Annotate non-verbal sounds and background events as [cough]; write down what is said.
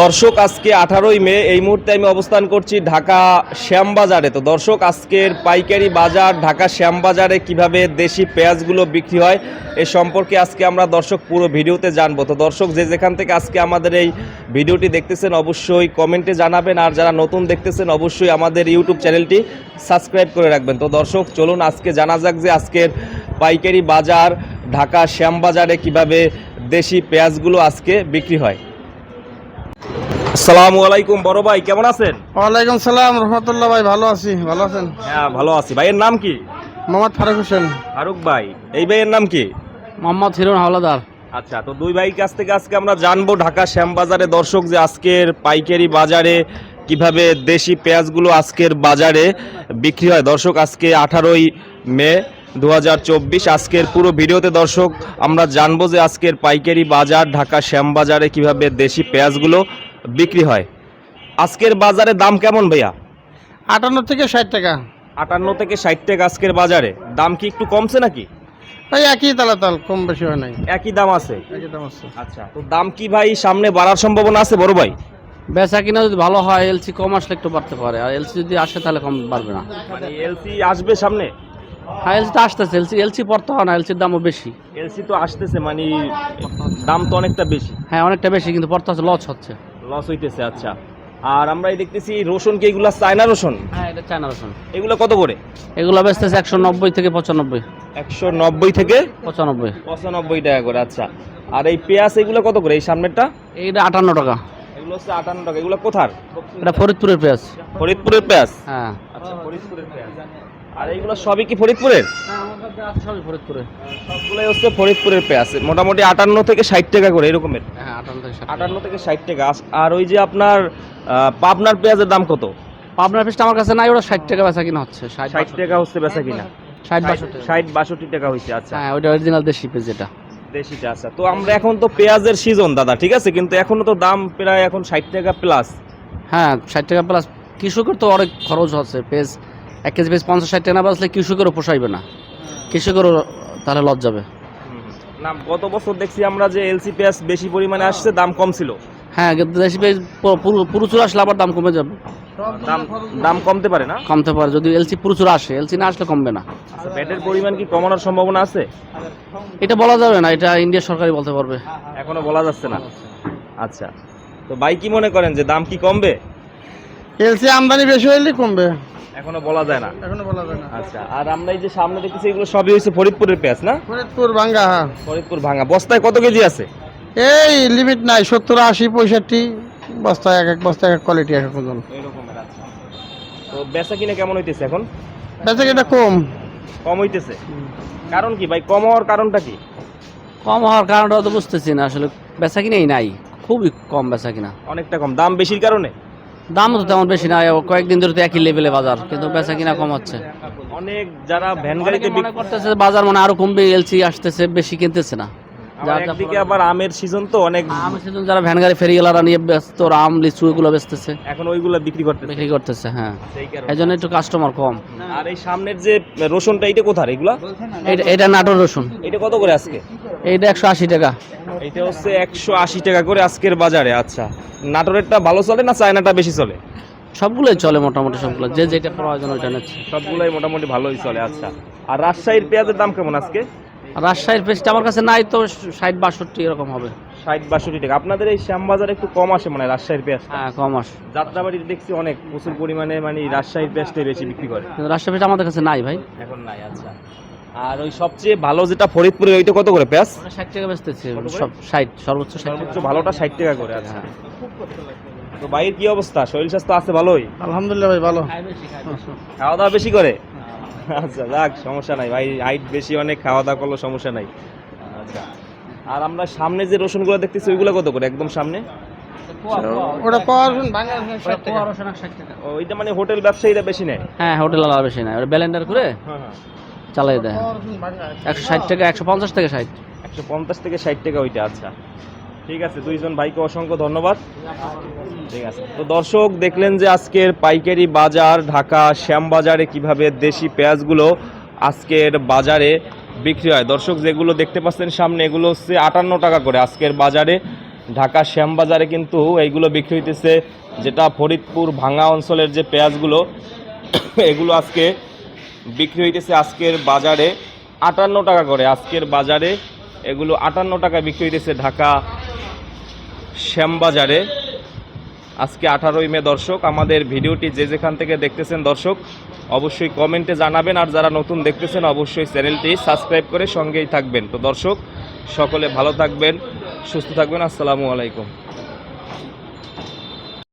দর্শক, আজকে আঠারোই মে, এই মুহূর্তে আমি অবস্থান করছি ঢাকা শ্যামবাজারে। তো দর্শক, আজকের পাইকারি বাজার ঢাকা শ্যামবাজারে কীভাবে দেশি পেঁয়াজগুলো বিক্রি হয়, এ সম্পর্কে আজকে আমরা দর্শক পুরো ভিডিওতে জানব। তো দর্শক, যে যেখান থেকে আজকে আমাদের এই ভিডিওটি দেখতেছেন, অবশ্যই কমেন্টে জানাবেন। আর যারা নতুন দেখতেছেন, অবশ্যই আমাদের ইউটিউব চ্যানেলটি সাবস্ক্রাইব করে রাখবেন। তো দর্শক, চলুন আজকে জানা যাক যে আজকের পাইকারি বাজার ঢাকা শ্যামবাজারে কীভাবে দেশি পেঁয়াজগুলো আজকে বিক্রি হয়। আসসালামু আলাইকুম বড় ভাই কেমন আছেন? ওয়ালাইকুম সালাম রহমতুল্লাহ ভাই ভালো আছি ভালো আছেন? হ্যাঁ ভালো আছি। ভাইয়ের নাম কি? মোহাম্মদ ফারুক হোসেন। ফারুক ভাই এই ভাইয়ের নাম কি? মোহাম্মদ হিরণ হাওলাদার। আচ্ছা তো দুই ভাই কাছ থেকে আজকে আমরা জানব ঢাকা শ্যামবাজারে দর্শক যে আজকের পাইকারি বাজারে কীভাবে দেশি পেঁয়াজগুলো আজকের বাজারে বিক্রি হয়। দর্শক আজকে আঠারোই মে দু হাজার চব্বিশ আজকের পুরো ভিডিওতে দর্শক আমরা জানব যে আজকের পাইকারি বাজার ঢাকা শ্যামবাজারে কীভাবে দেশি পেঁয়াজগুলো বিক্রি হয়। আজকের বাজারে দাম কেমন ভাইয়া? আটান্ন থেকে ষাট টাকা। আটান্ন থেকে ষাট টাকা আজকের বাজারে। দাম কি একটু কমছে নাকি? ভাই একই তালাতাল কম বেশি হয় নাই। একই দাম আছে? একই দাম আছে। আচ্ছা তো দাম কি ভাই সামনে বাড়ার সম্ভাবনা আছে বড় ভাই? বেচা কিনা যদি ভালো হয় এলসি কম আসলে একটু বাড়তে পারে। আর এলসি যদি আসে তাহলে কম বাড়বে না। মানে এলসি আসবে সামনে? হ্যাঁ এলসিটা আসতেছে। এলসি এলসি পড়তে হয় না এলসির দামও বেশি। এলসি তো আসতেছে মানে দাম তো অনেকটা বেশি। হ্যাঁ অনেকটা বেশি কিন্তু পড়তে হচ্ছে লস হচ্ছে। লস হইতেছে আচ্ছা। আর আমরা এই দেখতেছি রসুন কি এগুলা? চায়না রসুন? হ্যাঁ এটা চায়না রসুন। এগুলো কত করে? এগুলো বেচতেছে একশো নব্বই থেকে পঁচানব্বই। একশো নব্বই থেকে? পঁচানব্বই। পঁচানব্বই টাকা করে আচ্ছা। আর এই পেঁয়াজ এগুলো কত করে এই সামনেরটা? এইটা আটান্ন টাকা। এগুলো হচ্ছে আটান্ন টাকা। এগুলো কোথার? এটা ফরিদপুরের পেঁয়াজ। ফরিদপুরের পেঁয়াজ? হ্যাঁ। আচ্ছা ফরিদপুরের পেঁয়াজ। আর এইগুলো সবই কি ফরিদপুরের? সবই ফরিদপুরে সবগুলোই হচ্ছে ফরিদপুরের পেঁয়াজ। মোটামুটি আটান্ন থেকে ষাট টাকা করে এরকমের? হ্যাঁ আটান্ন থেকে ষাট আটান্ন থেকে ষাট টাকা। আর ওই যে আপনার পাবনার পেঁয়াজের দাম কত? পাবনার পেঁয়াজটা আমার কাছে নাই ওটা ষাট টাকা বেচা কিনা হচ্ছে। ষাট ষাট টাকা হচ্ছে বেচা কিনা? ষাট বাষট্টি। ষাট বাষট্টি টাকা হয়েছে আচ্ছা। হ্যাঁ ওইটা অরিজিনাল দেশি পেঁয়াজ যেটা দেশিটা আচ্ছা। তো আমরা এখন তো পেঁয়াজের সিজন দাদা ঠিক আছে? কিন্তু এখনও তো দাম প্রায় এখন ষাট টাকা প্লাস হ্যাঁ ষাট টাকা প্লাস কৃষকের তো অনেক খরচ হচ্ছে পেজ এক কেজি পেজ পঞ্চাশ ষাট টাকা না বাঁচলে কৃষকেরও পোষাইবে না। কৃষকেরও তাহলে লস যাবে না গত বছর দেখছি আমরা যে এলসি পেঁয়াজ বেশি পরিমাণে আসছে দাম কম ছিল। হ্যাঁ কিন্তু দেশি পেজ প্রচুর আসলে আবার দাম কমে যাবে। দাম দাম কমতে পারে না? কমতে পারে যদি এলসি প্রচুর আসে এলসি না আসলে কমবে না। আচ্ছা ব্যাটের পরিমাণ কি কমানোর সম্ভাবনা আছে? এটা বলা যাবে না এটা ইন্ডিয়া সরকারই বলতে পারবে। এখনও বলা যাচ্ছে না। আচ্ছা তো ভাই কি মনে করেন যে দাম কি কমবে? এলসি আমদানি বেশি হইলে কমবে। এখনও বলা যায় না? এখনও বলা যায় না। আচ্ছা আর আমরা এই যে সামনে দেখতেছি এগুলো সবই হচ্ছে ফরিদপুরের পেঁয়াজ না? ফরিদপুর ভাঙ্গা হ্যাঁ। ফরিদপুর ভাঙা বস্তায় কত কেজি আছে? এই লিমিট নাই সত্তর আশি পঁয়ষট্টি। বস্তা এক এক বস্তা এক এক কোয়ালিটি এক এক ওজন। এরকমের আচ্ছা। তো বেচা কিনে কেমন হইতেছে এখন? বেচা এটা কম। কম হইতেছে? কারণ কি ভাই কম হওয়ার কারণটা কি? কম হওয়ার কারণটা তো বুঝতেছি না আসলে বেচা কিনাই নাই। খুবই কম বেচা কিনা। অনেকটা কম। দাম বেশির কারণে? দামও তো তেমন বেশি না কয়েকদিন ধরে তো একই লেভেলে বাজার কিন্তু বেচা কিনা কম হচ্ছে। অনেক যারা ভ্যান গাড়িতে মনে করতেছে বাজার মানে আরও কমবে এলসি আসতেছে বেশি কিনতেছে না। একদিকে আবার আমের সিজন তো অনেক আমি সেজন্য যারা ভ্যান গাড়ি ফেরিওয়ালারা নিয়ে ব্যস্ত আম লিচু এগুলো বেচতেছে। এখন ওইগুলা বিক্রি করতে বিক্রি করতেছে হ্যাঁ। এই জন্য একটু কাস্টমার কম। আর এই সামনের যে রসুনটা এটা কোথার এগুলা? এটা নাটোর রসুন। এটা কত করে আজকে? একশো আশি টাকা। এটা হচ্ছে একশো আশি টাকা করে আজকের বাজারে আচ্ছা। নাটোরেরটা ভালো চলে না চায়নাটা বেশি চলে? সবগুলোই চলে মোটামুটি সবগুলো যে যেটা প্রয়োজন ওইটা নিচ্ছে। সবগুলাই মোটামুটি ভালোই চলে আচ্ছা। আর রাজশাহীর পেঁয়াজের দাম কেমন আজকে? রাজশাহীর পেস্টটা আমার কাছে নাই তো ষাট বাষট্টি এরকম হবে। ষাট বাষট্টি টাকা। আপনাদের এই শ্যামবাজারে একটু কম আসে মানে রাজশাহীর পেঁয়াজ হ্যাঁ কম আসে। যাত্রাবাড়িতে দেখছি অনেক প্রচুর পরিমাণে মানে রাজশাহীর পেঁয়াজটাই বেশি বিক্রি করে। কিন্তু রাজশাহী পেস্ট আমাদের কাছে নাই ভাই। এখন নাই আচ্ছা। আর ওই সবচেয়ে ভালো যেটা ফরিদপুরে ওইটা কত করে পেঁয়াজ? ষাট টাকা বেচতেছে সব ষাট সর্বোচ্চ ষাট সর্বোচ্চ ভালোটা ষাট টাকা করে আচ্ছা। তো ভাইয়ের কি অবস্থা? শরীর স্বাস্থ্য আছে ভালোই? আলহামদুলিল্লাহ ভাই ভালো। খাওয়া দাওয়া বেশি। করে? আচ্ছা যাক সমস্যা নাই। ভাই হাইট বেশি অনেক খাওয়া দাওয়া করলে সমস্যা নাই। আচ্ছা। আর আমরা সামনে যে রসুনগুলো দেখতেছি ওইগুলো কত করে একদম সামনে? ওটা পাওয়ার ওইটা মানে হোটেল ব্যবসায়ীরা বেশি নেয়? হ্যাঁ হোটেল আলাদা বেশি নাই ওটা ব্যালেন্ডার করে? হ্যাঁ হ্যাঁ। চালাই দেয়। একশো ষাট টাকা, একশো পঞ্চাশ থেকে ষাট। একশো পঞ্চাশ থেকে ষাট টাকা ওইটা আচ্ছা। ঠিক আছে, দুইজন ভাইকে অসংখ্য ধন্যবাদ। ঠিক আছে। তো দর্শক, দেখলেন যে আজকের পাইকারি বাজার, ঢাকা শ্যামবাজারে কীভাবে দেশি পেঁয়াজগুলো আজকের বাজারে বিক্রি হয়। দর্শক, যেগুলো দেখতে পাচ্ছেন সামনে, এগুলো হচ্ছে আটান্ন টাকা করে আজকের বাজারে। ঢাকা শ্যামবাজারে কিন্তু এইগুলো বিক্রি হইতেছে, যেটা ফরিদপুর ভাঙা অঞ্চলের যে পেঁয়াজগুলো, [coughs] এগুলো আজকে বিক্রি হইতেছে আজকের বাজারে আটান্ন টাকা করে। আজকের বাজারে এগুলো আটান্ন টাকা বিক্রি হইতেছে ঢাকা শ্যামবাজারে। আজকে আঠারোই মে দর্শক, আমাদের ভিডিওটি যে যেখান থেকে দেখতেছেন দর্শক, অবশ্যই কমেন্টে জানাবেন, আর যারা নতুন দেখতেছেন, অবশ্যই চ্যানেলটি সাবস্ক্রাইব করে সঙ্গেই থাকবেন। তো দর্শক, সকলে ভালো থাকবেন, সুস্থ থাকবেন, আসসালামু আলাইকুম।